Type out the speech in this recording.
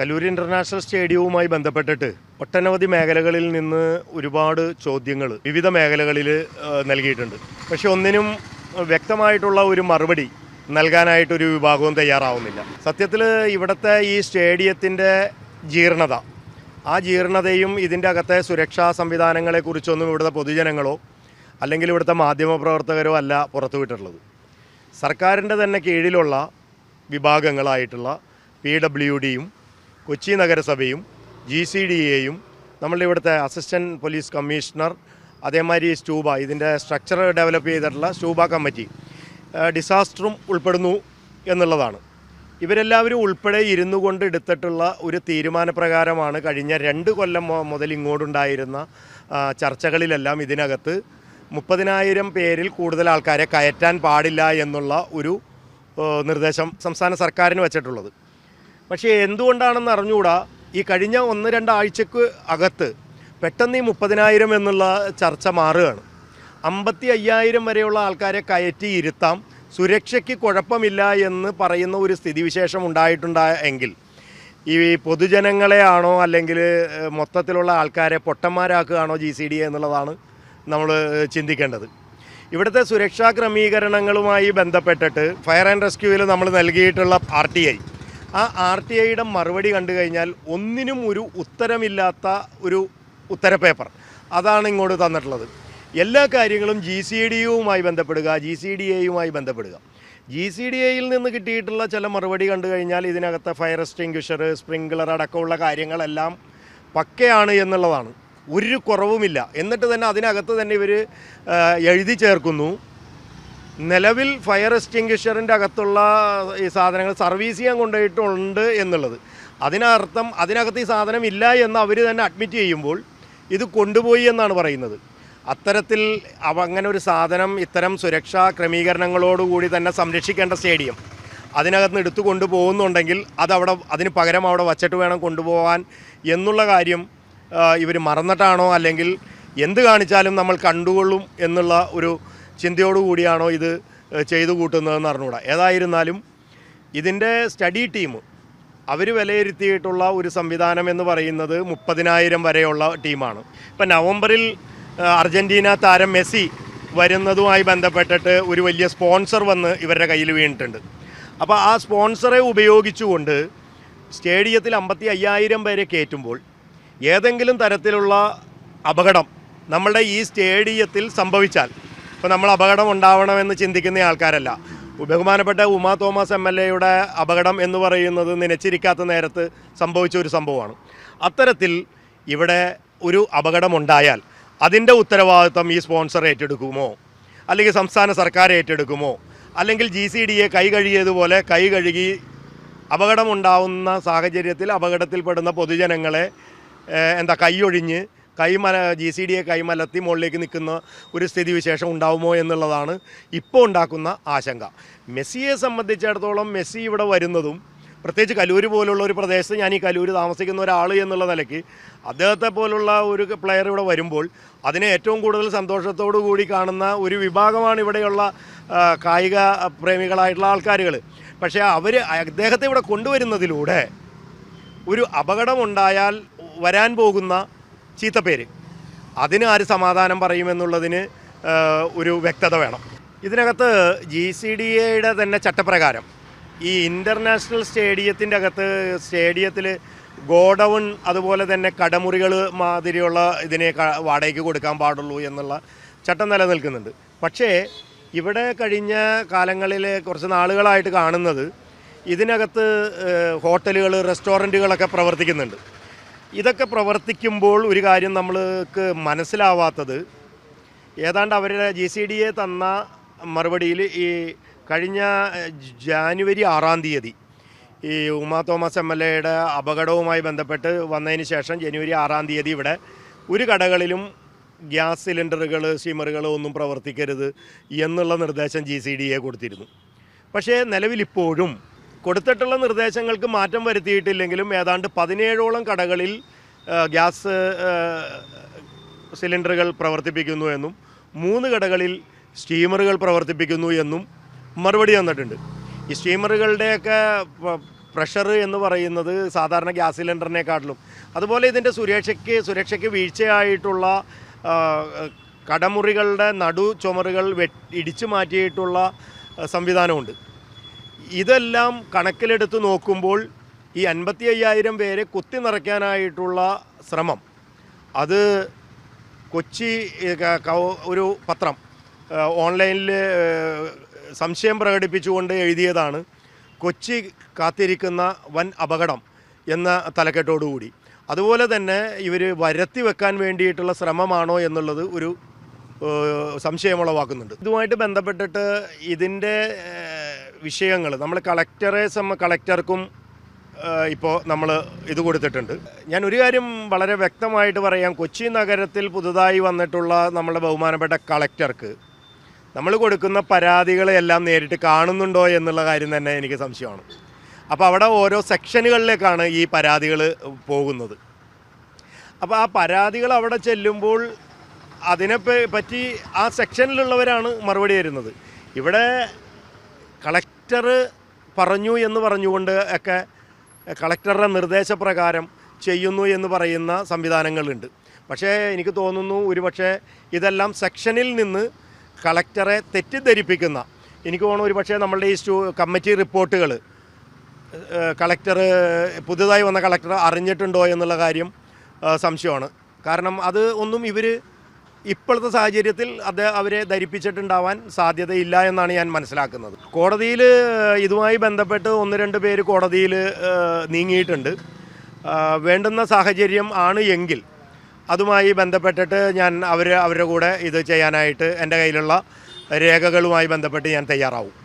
Kallur international സ്റ്റേഡിയവുമായി ബന്ധപ്പെട്ടിട്ട് ഒട്ടനവധി മേഖലകളിൽ നിന്ന് ഒരുപാട് ചോദ്യങ്ങൾ വിവിധ മേഖലകളിൽ നൽകിയിട്ടുണ്ട്. പക്ഷെ ഒന്നിനും വ്യക്തമായിട്ടുള്ള ഒരു മറുപടി നൽകാനായിട്ടൊരു വിഭാഗവും തയ്യാറാവുന്നില്ല. സത്യത്തിൽ ഇവിടുത്തെ ഈ സ്റ്റേഡിയത്തിന്റെ ജീർണത ആ ജീർണതയും ഇതിന്റെ അകത്തെ സുരക്ഷാ സംവിധാനങ്ങളെക്കുറിച്ചൊന്നും ഇവിടുത്തെ പൊതുജനങ്ങളോ അല്ലെങ്കിൽ ഇവിടുത്തെ മാധ്യമപ്രവർത്തകരോ അല്ല പുറത്തുവിട്ടിട്ടുള്ളത്. സർക്കാരിന്റെ തന്നെ കീഴിലുള്ള വിഭാഗങ്ങളായിട്ടുള്ള പി ഡബ്ല്യു ഡിയും കൊച്ചി നഗരസഭയും ജി സി ഡി എയും നമ്മളുടെ ഇവിടുത്തെ അസിസ്റ്റന്റ് പോലീസ് കമ്മീഷണർ അതേമാതിരി സ്റ്റൂബ ഇതിന്റെ സ്ട്രക്ചർ ഡെവലപ്പ് ചെയ്തിട്ടുള്ള സ്റ്റൂബ കമ്മിറ്റി ഡിസാസ്റ്ററും ഉൾപ്പെടുന്നു എന്നുള്ളതാണ്. ഇവരെല്ലാവരും ഉൾപ്പെടെ ഇരുന്നു കൊണ്ട് എടുത്തിട്ടുള്ള ഒരു തീരുമാനപ്രകാരമാണ് കഴിഞ്ഞ രണ്ട് കൊല്ലം മുതൽ ഇങ്ങോട്ടുണ്ടായിരുന്ന ചർച്ചകളിലെല്ലാം ഇതിനകത്ത് മുപ്പതിനായിരം പേരിൽ കൂടുതൽ ആൾക്കാരെ കയറ്റാൻ പാടില്ല എന്നുള്ള ഒരു നിർദ്ദേശം സംസ്ഥാന സർക്കാരിന് വച്ചിട്ടുള്ളത്. പക്ഷേ എന്തുകൊണ്ടാണെന്ന് അറിഞ്ഞുകൂടാ? ഈ കഴിഞ്ഞ ഒന്ന് രണ്ടാഴ്ചക്ക് അകത്ത് പെട്ടെന്ന് ഈ മുപ്പതിനായിരം എന്നുള്ള ചർച്ച മാറുകയാണ്. അമ്പത്തി അയ്യായിരം വരെയുള്ള ആൾക്കാരെ കയറ്റി ഇരുത്താം. സുരക്ഷയ്ക്ക് കുഴപ്പമില്ല എന്ന് പറയുന്ന ഒരു സ്ഥിതിവിശേഷം ഉണ്ടായിട്ടുണ്ടായ എങ്കിൽ ഈ പൊതുജനങ്ങളെയാണോ അല്ലെങ്കിൽ മൊത്തത്തിലുള്ള ആൾക്കാരെ പൊട്ടന്മാരാക്കുകയാണോ ജി സി ഡി എന്നുള്ളതാണ് നമ്മൾ ചിന്തിക്കേണ്ടത്. ഇവിടുത്തെ സുരക്ഷാ ക്രമീകരണങ്ങളുമായി ബന്ധപ്പെട്ടിട്ട് ഫയർ ആൻഡ് റെസ്ക്യൂവിൽ നമ്മൾ നൽകിയിട്ടുള്ള ആർ ടി ഐ ആ ആർ ടി ഐയുടെ മറുപടി കണ്ടു കഴിഞ്ഞാൽ ഒന്നിനും ഒരു ഉത്തരമില്ലാത്ത ഒരു ഉത്തര പേപ്പർ അതാണ് ഇങ്ങോട്ട് തന്നിട്ടുള്ളത്. എല്ലാ കാര്യങ്ങളും ജി സി ഡി യുമായി ബന്ധപ്പെടുക ജി സി ഡി എയുമായി ബന്ധപ്പെടുക. ജി സി ഡി എയിൽ നിന്ന് കിട്ടിയിട്ടുള്ള ചില മറുപടി കണ്ടു കഴിഞ്ഞാൽ ഇതിനകത്തെ ഫയർ എക്സ്റ്റിങ്ക്വിഷർ സ്പ്രിങ്ക്ലർ അടക്കമുള്ള കാര്യങ്ങളെല്ലാം പക്കയാണ് എന്നുള്ളതാണ്. ഒരു കുറവുമില്ല. എന്നിട്ട് തന്നെ അതിനകത്ത് തന്നെ ഇവർ എഴുതി ചേർക്കുന്നു. നിലവിൽ ഫയർ എക്സ്റ്റിങ്ക്വിഷറിന്റെ അകത്തുള്ള ഈ സാധനങ്ങൾ സർവീസ് ചെയ്യാൻ കൊണ്ടുപോയിട്ടുണ്ട് എന്നുള്ളത്. അതിനർത്ഥം അതിനകത്ത് ഈ സാധനം ഇല്ല എന്ന് അവർ തന്നെ അഡ്മിറ്റ് ചെയ്യുമ്പോൾ ഇത് കൊണ്ടുപോയി എന്നാണ് പറയുന്നത്. അത്തരത്തിൽ അങ്ങനെ ഒരു സാധനം ഇത്തരം സുരക്ഷാ ക്രമീകരണങ്ങളോടുകൂടി തന്നെ സംരക്ഷിക്കേണ്ട സ്റ്റേഡിയം അതിനകത്ത് നിന്ന് എടുത്തു കൊണ്ടുപോകുന്നുണ്ടെങ്കിൽ അതവിടെ അതിന് പകരം അവിടെ വച്ചിട്ട് വേണം കൊണ്ടുപോകാൻ എന്നുള്ള കാര്യം ഇവർ മറന്നിട്ടാണോ അല്ലെങ്കിൽ എന്ത് കാണിച്ചാലും നമ്മൾ കണ്ടുകൊള്ളും എന്നുള്ള ഒരു ചിന്തയോടുകൂടിയാണോ ഇത് ചെയ്തു കൂട്ടുന്നതെന്ന് അറിഞ്ഞുകൂടാ. ഏതായിരുന്നാലും ഇതിന്റെ സ്റ്റഡി ടീം അവർ വിലയിരുത്തിയിട്ടുള്ള ഒരു സംവിധാനം എന്ന് പറയുന്നത് മുപ്പതിനായിരം വരെയുള്ള ടീമാണ്. ഇപ്പം നവംബറിൽ അർജന്റീന താരം മെസ്സി വരുന്നതുമായി ബന്ധപ്പെട്ടിട്ട് ഒരു വലിയ സ്പോൺസർ വന്ന് ഇവരുടെ കയ്യിൽ വീണിട്ടുണ്ട്. അപ്പോൾ ആ സ്പോൺസറെ ഉപയോഗിച്ചുകൊണ്ട് സ്റ്റേഡിയത്തിൽ അമ്പത്തി അയ്യായിരം പേരെ കയറ്റുമ്പോൾ ഏതെങ്കിലും തരത്തിലുള്ള അപകടം നമ്മളുടെ ഈ സ്റ്റേഡിയത്തിൽ സംഭവിച്ചാൽ ഇപ്പോൾ നമ്മൾ അപകടം ഉണ്ടാവണമെന്ന് ചിന്തിക്കുന്ന ആൾക്കാരല്ല. ബഹുമാനപ്പെട്ട ഉമാ തോമസ് എം എൽ എയുടെ അപകടം എന്ന് പറയുന്നത് നനച്ചിരിക്കാത്ത നേരത്ത് സംഭവിച്ച ഒരു സംഭവമാണ്. അത്തരത്തിൽ ഇവിടെ ഒരു അപകടമുണ്ടായാൽ അതിന്റെ ഉത്തരവാദിത്വം ഈ സ്പോൺസർ ഏറ്റെടുക്കുമോ? അല്ലെങ്കിൽ സംസ്ഥാന സർക്കാർ ഏറ്റെടുക്കുമോ? അല്ലെങ്കിൽ ജി സി ഡി എ കൈ കഴുകിയതുപോലെ കൈ കഴുകി അപകടമുണ്ടാവുന്ന സാഹചര്യത്തിൽ അപകടത്തിൽപ്പെടുന്ന പൊതുജനങ്ങളെ എന്താ കൈയൊഴിഞ്ഞ് കൈമല ജി സി ഡിയെ കൈമലത്തി മുകളിലേക്ക് നിൽക്കുന്ന ഒരു സ്ഥിതിവിശേഷം ഉണ്ടാവുമോ എന്നുള്ളതാണ് ഇപ്പോൾ ഉണ്ടാക്കുന്ന ആശങ്ക. മെസ്സിയെ സംബന്ധിച്ചിടത്തോളം മെസ്സി ഇവിടെ വരുന്നതും പ്രത്യേകിച്ച് കലൂര് പോലുള്ള ഒരു പ്രദേശത്ത് ഞാൻ ഈ കലൂര് താമസിക്കുന്ന ഒരാൾ എന്നുള്ള നിലയ്ക്ക് അദ്ദേഹത്തെ പോലുള്ള ഒരു പ്ലെയർ ഇവിടെ വരുമ്പോൾ അതിനെ ഏറ്റവും കൂടുതൽ സന്തോഷത്തോടു കൂടി കാണുന്ന ഒരു വിഭാഗമാണ് ഇവിടെയുള്ള കായിക പ്രേമികളായിട്ടുള്ള ആൾക്കാരുകൾ പക്ഷേ അവർ അദ്ദേഹത്തെ ഇവിടെ കൊണ്ടുവരുന്നതിലൂടെ ഒരു അപകടമുണ്ടായാൽ വരാൻ പോകുന്ന ചീത്തപ്പേര്. അതിന് ആര് സമാധാനം പറയുമെന്നുള്ളതിന് ഒരു വ്യക്തത വേണം. ഇതിനകത്ത് ജി സി ഡി എയുടെ തന്നെ ചട്ടപ്രകാരം ഈ ഇന്റർനാഷണൽ സ്റ്റേഡിയത്തിന്റെ അകത്ത് സ്റ്റേഡിയത്തിൽ ഗോഡൗൺ അതുപോലെ തന്നെ കടമുറികൾ മാതിരിയുള്ള ഇതിനെ വാടകയ്ക്ക് കൊടുക്കാൻ പാടുള്ളൂ എന്നുള്ള ചട്ടം നിലനിൽക്കുന്നുണ്ട്. പക്ഷേ ഇവിടെ കഴിഞ്ഞ കാലങ്ങളിൽ കുറച്ച് നാളുകളായിട്ട് കാണുന്നത് ഇതിനകത്ത് ഹോട്ടലുകൾ റെസ്റ്റോറന്റുകളൊക്കെ പ്രവർത്തിക്കുന്നുണ്ട്. ഇതൊക്കെ പ്രവർത്തിക്കുമ്പോൾ ഒരു കാര്യം നമ്മൾക്ക് മനസ്സിലാവാത്തത് ഏതാണ്ട് അവരുടെ ജി സി ഡി എ തന്ന മറുപടിയിൽ ഈ കഴിഞ്ഞ ജാനുവരി ആറാം തീയതി ഈ ഉമാ തോമസ് എം എൽ എയുടെ അപകടവുമായി ബന്ധപ്പെട്ട് വന്നതിന് ശേഷം ജനുവരി ആറാം തീയതി ഇവിടെ ഒരു കടകളിലും ഗ്യാസ് സിലിണ്ടറുകൾ സ്റ്റീമറുകൾ ഒന്നും പ്രവർത്തിക്കരുത് എന്നുള്ള നിർദ്ദേശം ജി സി ഡി എ കൊടുത്തിരുന്നു. പക്ഷേ നിലവിലിപ്പോഴും കൊടുത്തിട്ടുള്ള നിർദ്ദേശങ്ങൾക്ക് മാറ്റം വരുത്തിയിട്ടില്ലെങ്കിലും ഏതാണ്ട് പതിനേഴോളം കടകളിൽ ഗ്യാസ് സിലിണ്ടറുകൾ പ്രവർത്തിപ്പിക്കുന്നു എന്നും മൂന്ന് കടകളിൽ സ്റ്റീമറുകൾ പ്രവർത്തിപ്പിക്കുന്നു എന്നും മറുപടി തന്നിട്ടുണ്ട്. ഈ സ്റ്റീമറുകളുടെയൊക്കെ പ്രഷർ എന്ന് പറയുന്നത് സാധാരണ ഗ്യാസ് സിലിണ്ടറിനെക്കാട്ടിലും. അതുപോലെ ഇതിന്റെ സുരക്ഷയ്ക്ക് സുരക്ഷയ്ക്ക് വീഴ്ചയായിട്ടുള്ള കടമുറികളുടെ നടു ചുമറുകൾ ഇടിച്ചു മാറ്റിയിട്ടുള്ള സംവിധാനമുണ്ട്. ഇതെല്ലാം കണക്കിലെടുത്ത് നോക്കുമ്പോൾ ഈ അൻപത്തി അയ്യായിരം പേരെ കുത്തി നിറയ്ക്കാനായിട്ടുള്ള ശ്രമം. അത് കൊച്ചി ഒരു പത്രം ഓൺലൈനിൽ സംശയം പ്രകടിപ്പിച്ചുകൊണ്ട് എഴുതിയതാണ് കൊച്ചി കാത്തിരിക്കുന്ന വൻ അപകടം എന്ന തലക്കെട്ടോടുകൂടി. അതുപോലെ തന്നെ ഇവർ വരത്തി വെക്കാൻ വേണ്ടിയിട്ടുള്ള ശ്രമമാണോ എന്നുള്ളത് ഒരു സംശയമുളവാക്കുന്നുണ്ട്. ഇതുമായിട്ട് ബന്ധപ്പെട്ടിട്ട് ഇതിന്റെ വിഷയങ്ങൾ നമ്മൾ കളക്ടറെ സംബ കളക്ടർക്കും ഇപ്പോൾ നമ്മൾ ഇത് കൊടുത്തിട്ടുണ്ട്. ഞാൻ ഒരു കാര്യം വളരെ വ്യക്തമായിട്ട് പറയാം. കൊച്ചി നഗരത്തിൽ പുതുതായി വന്നിട്ടുള്ള നമ്മുടെ ബഹുമാനപ്പെട്ട കളക്ടർക്ക് നമ്മൾ കൊടുക്കുന്ന പരാതികളെല്ലാം നേരിട്ട് കാണുന്നുണ്ടോ എന്നുള്ള കാര്യം തന്നെ എനിക്ക് സംശയമാണ്. അപ്പോൾ അവിടെ ഓരോ സെക്ഷനുകളിലേക്കാണ് ഈ പരാതികൾ പോകുന്നത്. അപ്പോൾ ആ പരാതികൾ അവിടെ ചെല്ലുമ്പോൾ അതിനെ പറ്റി ആ സെക്ഷനിലുള്ളവരാണ് മറുപടി തരുന്നത്. ഇവിടെ കളക്ടർ പറഞ്ഞു എന്ന് പറഞ്ഞുകൊണ്ട് ഒക്കെ കളക്ടറുടെ നിർദ്ദേശപ്രകാരം ചെയ്യുന്നു എന്ന് പറയുന്ന സംവിധാനങ്ങളുണ്ട്. പക്ഷേ എനിക്ക് തോന്നുന്നു ഒരുപക്ഷെ ഇതെല്ലാം സെക്ഷനിൽ നിന്ന് കളക്ടറെ തെറ്റിദ്ധരിപ്പിക്കുന്ന എനിക്ക് തോന്നുന്നു ഒരുപക്ഷെ നമ്മളുടെ ഈ കമ്മിറ്റി റിപ്പോർട്ടുകൾ കളക്ടർ പുതുതായി വന്ന കളക്ടർ അറിഞ്ഞിട്ടുണ്ടോ എന്നുള്ള കാര്യം സംശയമാണ്. കാരണം അത് ഒന്നും ഇവർ ഇപ്പോഴത്തെ സാഹചര്യത്തിൽ അത് അവരെ ധരിപ്പിച്ചിട്ടുണ്ടാവാൻ സാധ്യതയില്ല എന്നാണ് ഞാൻ മനസ്സിലാക്കുന്നത്. കോടതിയിൽ ഇതുമായി ബന്ധപ്പെട്ട് ഒന്ന് രണ്ട് പേര് കോടതിയിൽ നീങ്ങിയിട്ടുണ്ട്. വേണ്ടുന്ന സാഹചര്യം ആണ് എങ്കിൽ അതുമായി ബന്ധപ്പെട്ടിട്ട് ഞാൻ അവർ അവരുടെ കൂടെ ഇത് ചെയ്യാനായിട്ട് എന്റെ കയ്യിലുള്ള രേഖകളുമായി ബന്ധപ്പെട്ട് ഞാൻ തയ്യാറാവും.